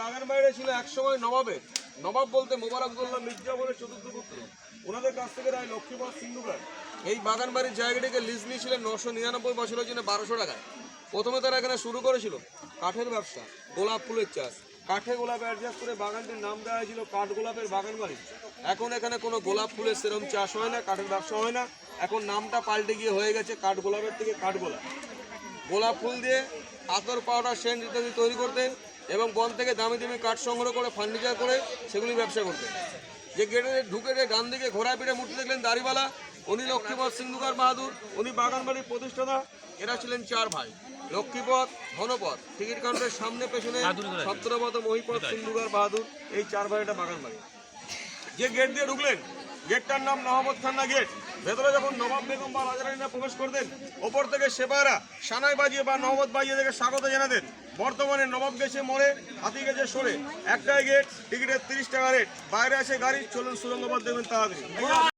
বাগান বাইরে ছিল একসময় নবাবের নবাব। বলতে মোবারকদুল্লাহ মির্জা বলে চতুর্থ পুত্র। ওনাদের কাছ থেকে রায় লক্ষ্মীপদ সিন্ধুকার এই বাগান বাড়ির জায়গাটিকে লিজ নিয়েছিলেন নশো নিরানব্বই বছরের জন্য বারোশো টাকায়। প্রথমে তারা এখানে শুরু করেছিল কাঠের ব্যবসা, গোলাপ ফুলের চাষ। কাঠে গোলাপ অ্যাডজাস্ট করে বাগানটির নাম দেওয়া হয়েছিল কাঠ গোলাপের বাগান বাড়ি। এখন এখানে কোনো গোলাপ ফুলের সেরম চাষ হয় না, কাঠের ব্যবসা হয় না। এখন নামটা পাল্টে গিয়ে হয়ে গেছে কাঠ গোলাপের থেকে কাঠ গোলাপ। গোলাপ ফুল দিয়ে আতর পাউডার সেন্ট ইত্যাদি তৈরি করতেন। এবং বন থেকে দামি দামি কাঠ সংগ্রহ করে ফার্নিচার করে সেগুলি ব্যবসা করতেন যে গেটে ঢুকে ডান দিকে ঘোড়া পিঠে মূর্তি দেখলেন দাড়িওয়ালা উনি লক্ষ্মীপদ সিন্ধুকার বাহাদুর উনি বাগানবাড়ির প্রতিষ্ঠাতা এরা ছিলেন চার ভাই। লক্ষ্মীপদ ধনপথ টিকিট কাউন্টারের সামনে পেছনে সপ্তরপদ মহিপদ সিন্ধুকার বাহাদুর এই চার ভাইটা বাগানবাড়ি। যে গেট দিয়ে ঢুকলেন গেটটার নাম নহমদ খান্না গেট। ভেতরে যখন নবাব বেগম বা রাজারানীরা প্রবেশ করতেন ওপর থেকে সেবারা, সানাই বাজিয়ে বা নহমদ বাজিয়ে দেখে স্বাগত জানাতেন বর্তমানে নবাব গেছে মরে হাতি গেছে সরে। একটাই গেট, টিকিটের তিরিশ টাকা রেট। বাইরে আছে গাড়ি, চলুন সুরঙ্গবাদ দেবেন তাড়াতাড়ি।